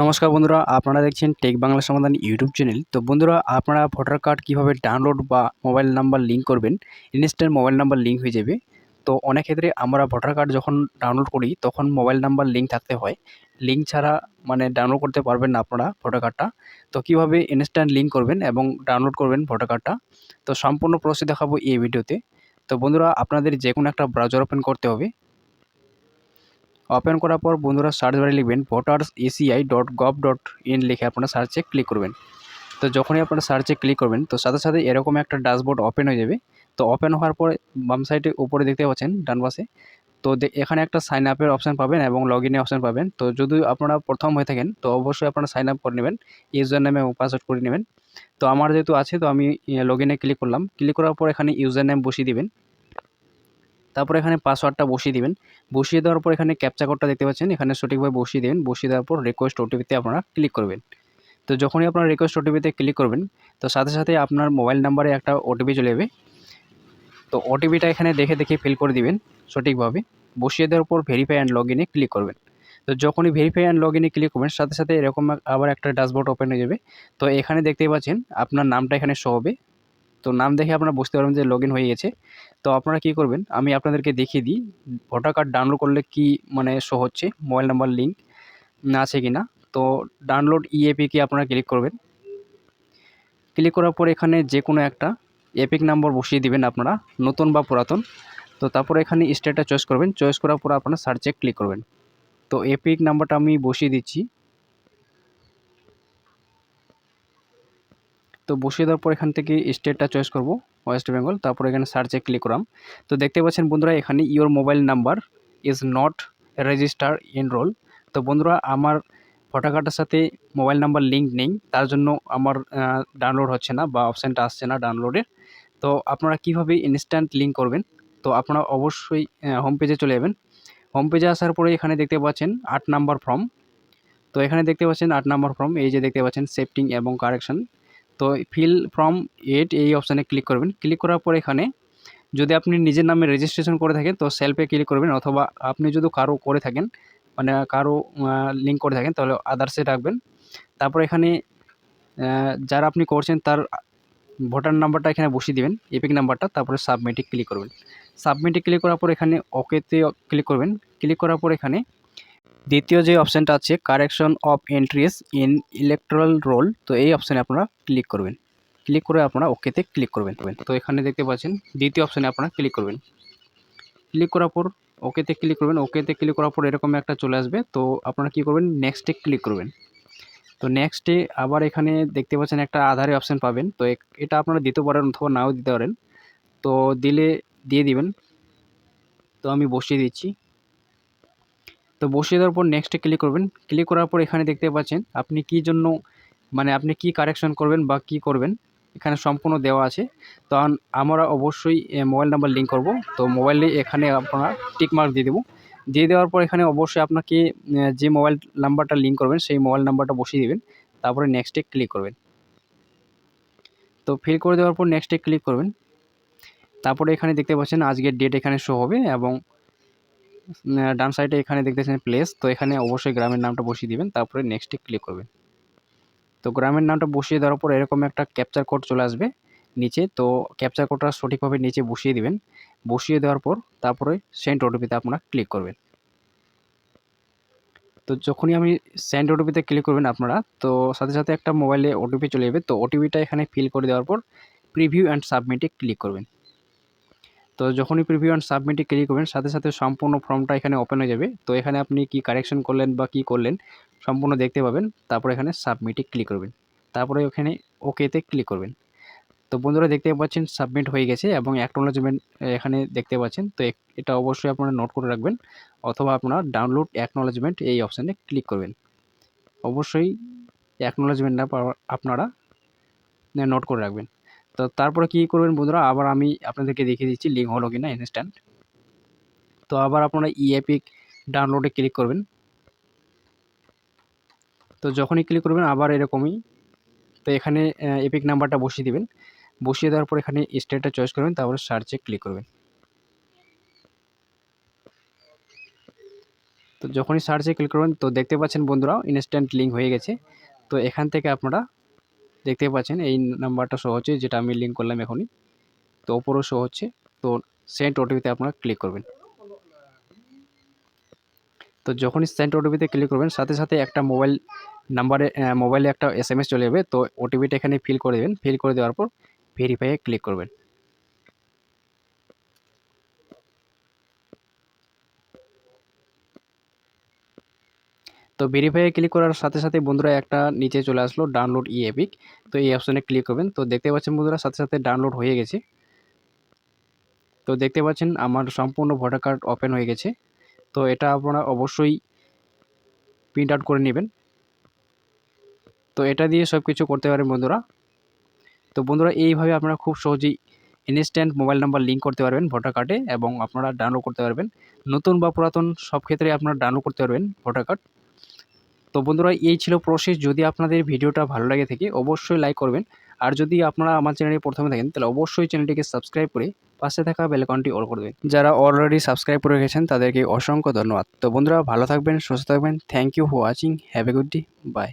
নমস্কার বন্ধুরা, আপনারা দেখছেন টেক বাংলা সমাধান ইউটিউব চ্যানেল তো বন্ধুরা, আপনারা ভোটার কার্ড কীভাবে ডাউনলোড বা মোবাইল নাম্বার লিঙ্ক করবেন ইনস্ট্যান্ট মোবাইল নাম্বার লিঙ্ক হয়ে যাবে। তো অনেক ক্ষেত্রে আমরা ভোটার কার্ড যখন ডাউনলোড করি, তখন মোবাইল নাম্বার লিঙ্ক থাকতে হয়। লিঙ্ক ছাড়া মানে ডাউনলোড করতে পারবেন না আপনারা ভোটার কার্ডটা। তো কীভাবে ইনস্ট্যান্ট লিঙ্ক করবেন এবং ডাউনলোড করবেন ভোটার কার্ডটা, তো সম্পূর্ণ প্রসেস দেখাবো এই ভিডিওতে তো। বন্ধুরা, আপনাদের যে কোনো একটা ব্রাউজার ওপেন করতে হবে। ওপেন করার পর বন্ধুরা সার্চ বারে লিখবেন voters ECI dot gov dot in লিখে আপনারা সার্চে ক্লিক করবেন। তো যখনই আপনারা সার্চে ক্লিক করবেন, তো সাথে সাথে এরকম একটা ড্যাশবোর্ড ওপেন হয়ে যাবে। তো ওপেন হওয়ার পরে বাম সাইডে উপরে দেখতে পাচ্ছেন ডান পাশে। তো এখানে একটা সাইন আপের অপশান পাবেন এবং লগ ইনের অপশান পাবেন। তো যদি আপনারা প্রথম হয়ে থাকেন, তো অবশ্যই আপনারা সাইন আপ করে নেবেন ইউজার নেমে এবং পাসওয়ার্ড করে নেবেন। তো আমার যেহেতু আছে, তো আমি লগ ইনে ক্লিক করলাম। ক্লিক করার পর এখানে ইউজার নেম বসিয়ে দিবেন। তারপর এখানে পাসওয়ার্ডটা বসিয়ে দিবেন। বসিয়ে দেওয়ার পর এখানে ক্যাপচা কোডটা দেখতে পাচ্ছেন, এখানে সঠিকভাবে বসিয়ে দেবেন। বসিয়ে দেওয়ার পর রিকোয়েস্ট ওটিপিতে আপনারা ক্লিক করবেন। তো যখনই আপনারা রিকোয়েস্ট ওটিপিতে ক্লিক করবেন, তো সাথে সাথে আপনার মোবাইল নাম্বারে একটা ওটিপি চলে যাবে। তো ওটিপিটা এখানে দেখে দেখে ফিল করে দিবেন সঠিকভাবে। বসিয়ে দেওয়ার পর ভেরিফাই অ্যান্ড লগ ইনে ক্লিক করবেন। তো যখনই ভেরিফাই অ্যান্ড লগ ইনে ক্লিক করবেন, সাথে সাথে এরকম আবার একটা ড্যাশবোর্ড ওপেন হয়ে যাবে। তো এখানে দেখতেই পাচ্ছেন, আপনার নামটা এখানে শো হবে। তো নাম দেখে আপনারা বুঝতে পারবেন যে লগ হয়ে গেছে। তো আপনারা কি করবেন, আমি আপনাদেরকে দেখিয়ে দিই ভোটার কার্ড ডাউনলোড করলে কি মানে শো হচ্ছে মোবাইল নাম্বার লিঙ্ক আছে কি না তো ডাউনলোড ইএপিকে আপনারা ক্লিক করবেন। ক্লিক করার পর এখানে যে কোনো একটা এপিক নাম্বার বসিয়ে দিবেন আপনারা, নতুন বা পুরাতন। তো তারপরে এখানে স্টেটটা চয়েস করবেন চয়েস করার পর আপনারা সার্চে ক্লিক করবেন। তো এপিক নাম্বারটা আমি বসিয়ে দিচ্ছি। তো বসিয়ে দেওয়ার পর এখান থেকে স্টেটটা চয়েস করব ওয়েস্ট বেঙ্গল তারপর এখানে সার্চে ক্লিক করাম। তো দেখতে পাচ্ছেন বন্ধুরা, এখানে your mobile number is not register enroll তো বন্ধুরা, আমার ভোটার কার্ডের সাথে মোবাইল নাম্বার লিঙ্ক নেই, তার জন্য আমার ডাউনলোড হচ্ছে না বা অপশানটা আসছে না ডাউনলোডের তো আপনারা কীভাবে ইনস্ট্যান্ট লিঙ্ক করবেন? তো আপনারা অবশ্যই হোম পেজে চলে যাবেন। হোম পেজে আসার পরে এখানে দেখতে পাচ্ছেন আট নাম্বার ফর্ম তো এখানে দেখতে পাচ্ছেন আট নাম্বার ফর্ম এই যে দেখতে পাচ্ছেন সেফটিং এবং কারেকশন তো ফিল ফ্রম এট এই অপশানে ক্লিক করবেন। ক্লিক করার পর এখানে যদি আপনি নিজের নামে রেজিস্ট্রেশন করে থাকেন, তো সেলফে ক্লিক করবেন অথবা আপনি যদি কারও করে থাকেন মানে কারও লিঙ্ক করে থাকেন, তাহলে আদার্সে রাখবেন। তারপর এখানে যারা আপনি করছেন তার ভোটার নাম্বারটা এখানে বসিয়ে দেবেন এপিক নাম্বারটা, তারপরে সাবমিটে ক্লিক করবেন। সাবমিটে ক্লিক করার পর এখানে ওকেতে ক্লিক করবেন। ক্লিক করার পর এখানে দ্বিতীয় যে অপশানটা আছে correction of entries in electoral roll তো এই অপশানে আপনারা ক্লিক করবেন। ক্লিক করে আপনারা ওকেতে ক্লিক করবেন। তো এখানে দেখতে পাচ্ছেন, দ্বিতীয় অপশানে আপনারা ক্লিক করবেন। ক্লিক করার পর ওকেতে ক্লিক করবেন। ওকেতে ক্লিক করার পর এরকম একটা চলে আসবে। তো আপনারা কী করবেন? নেক্সটে ক্লিক করবেন। তো নেক্সটে আবার এখানে দেখতে পাচ্ছেন একটা আধারে অপশান পাবেন। তো এটা আপনারা দিতে পারেন অথবা নাও দিতে পারেন। তো দিলে, দিয়ে দিবেন। তো আমি বসিয়ে দিচ্ছি। তো বসিয়ে দেওয়ার পর নেক্সটে ক্লিক করবেন। ক্লিক করার পর এখানে দেখতে পাচ্ছেন, আপনি কি জন্য মানে আপনি কি কারেকশন করবেন বা কি করবেন, এখানে সম্পূর্ণ দেওয়া আছে। তো আমরা অবশ্যই মোবাইল নাম্বার লিঙ্ক করব। তো মোবাইলে এখানে আপনারা টিকমার্ক দিয়ে দেবো। দিয়ে দেওয়ার পর এখানে অবশ্যই আপনাকে যে মোবাইল নাম্বারটা লিঙ্ক করবেন, সেই মোবাইল নাম্বারটা বসিয়ে দেবেন। তারপরে নেক্সটে ক্লিক করবেন। তো ফিল করে দেওয়ার পর নেক্সটে ক্লিক করবেন। তারপরে এখানে দেখতে পাচ্ছেন, আজকের ডেট এখানে শো হবে এবং ডান সাইডে এখানে দেখতেছেন প্লেস তো এখানে অবশ্যই গ্রামের নামটা বসিয়ে দিবেন, তারপরে নেক্সটে ক্লিক করবেন। তো গ্রামের নামটা বসিয়ে দেওয়ার পর এরকম একটা ক্যাপচার কোড চলে আসবে নিচে, তো ক্যাপচার কোডটা সঠিকভাবে নিচে বসিয়ে দিবেন। বসিয়ে দেওয়ার পর তারপরে সেন্ট ওটিপিতে আপনারা ক্লিক করবেন। তো যখনই আমি সেন্ড ওটিপিতে ক্লিক করবেন আপনারা, তো সাথে সাথে একটা মোবাইলে ওটিপি চলে যাবে, তো ওটিপিটা এখানে ফিল করে দেওয়ার পর প্রিভিউ অ্যান্ড সাবমিটে ক্লিক করবেন। তো যখনই প্রিভিউ অ্যান্ড সাবমিটে ক্লিক করবেন, সাথে সাথে সম্পূর্ণ ফর্মটা এখানে ওপেন হয়ে যাবে। তো এখানে আপনি কি কারেকশন করলেন বা কি করলেন, সম্পূর্ণ দেখতে পাবেন। তারপর এখানে সাবমিটে ক্লিক করবেন। তারপরে ওখানে ওকেতে ক্লিক করবেন। তো বন্ধুরা দেখতে পাচ্ছেন সাবমিট হয়ে গেছে এবং অ্যাকনোলজমেন্ট এখানে দেখতে পাচ্ছেন। তো এটা অবশ্যই আপনারা নোট করে রাখবেন অথবা আপনারা ডাউনলোড অ্যাকনোলজমেন্ট এই অপশানে ক্লিক করবেন। অবশ্যই অ্যাকনোলজমেন্টটা আপনারা নোট করে রাখবেন। তো তারপরে কী করবেন বন্ধুরা? আবার আমি আপনাদেরকে দেখিয়ে দিচ্ছি লিঙ্ক হলো কি না ইনস্ট্যান্ট তো আবার আপনারা ইএপিক ডাউনলোডে ক্লিক করবেন। তো যখনই ক্লিক করবেন আবার এরকমই। তো এখানে এপিক নাম্বারটা বসিয়ে দিবেন। বসিয়ে দেওয়ার পর এখানে স্টেটটা চয়েস করবেন, তারপরে সার্চে ক্লিক করবেন। তো যখনই সার্চে ক্লিক করবেন, তো দেখতে পাচ্ছেন বন্ধুরা ইনস্ট্যান্ট লিঙ্ক হয়ে গেছে। তো এখান থেকে আপনারা দেখতে পাচ্ছেন, এই নাম্বারটা শো হচ্ছে, যেটা আমি লিঙ্ক করলাম এখনই। তো ওপরও শো হচ্ছে, তো সেন্ট ওটিপিতে আপনারা ক্লিক করবেন। তো যখনই সেন্ট ওটিপিতে ক্লিক করবেন, সাথে সাথে একটা মোবাইল নাম্বারে মোবাইলে একটা এস চলে যাবে, তো ওটিপিটা এখানে ফিল করে দেবেন। ফিল করে দেওয়ার পর ভেরিফাইয়ে ক্লিক করবেন। তো ভেরিফাইয়ে ক্লিক করার সাথে সাথে বন্ধুরা একটা নিচে চলে আসলো ডাউনলোড ই এপিক তো এই অপশানে ক্লিক করবেন। তো দেখতে পাচ্ছেন বন্ধুরা সাথে সাথে ডাউনলোড হয়ে গেছে। তো দেখতে পাচ্ছেন আমার সম্পূর্ণ ভোটার কার্ড ওপেন হয়ে গেছে। তো এটা আপনারা অবশ্যই প্রিন্ট আউট করে নেবেন। তো এটা দিয়ে সব কিছু করতে পারেন বন্ধুরা। তো বন্ধুরা এইভাবে আপনারা খুব সহজেই ইনস্ট্যান্ট মোবাইল নাম্বার লিঙ্ক করতে পারবেন ভোটার কার্ডে এবং আপনারা ডাউনলোড করতে পারবেন। নতুন বা পুরাতন সব ক্ষেত্রে আপনারা ডাউনলোড করতে পারবেন ভোটার কার্ড তো বন্ধুরা, এই ছিল প্রসেস যদি আপনাদের ভিডিওটা ভালো লাগে থাকে, অবশ্যই লাইক করবেন। আর যদি আপনারা আমার চ্যানেলে প্রথমে থাকেন, তাহলে অবশ্যই চ্যানেলটিকে সাবস্ক্রাইব করে পাশে থাকা বেলকনটি অল করে দেবেন। যারা অলরেডি সাবস্ক্রাইব করে গেছেন তাদেরকে অসংখ্য ধন্যবাদ। তো বন্ধুরা, ভালো থাকবেন, সুস্থ থাকবেন। Thank you for watching have a good day bye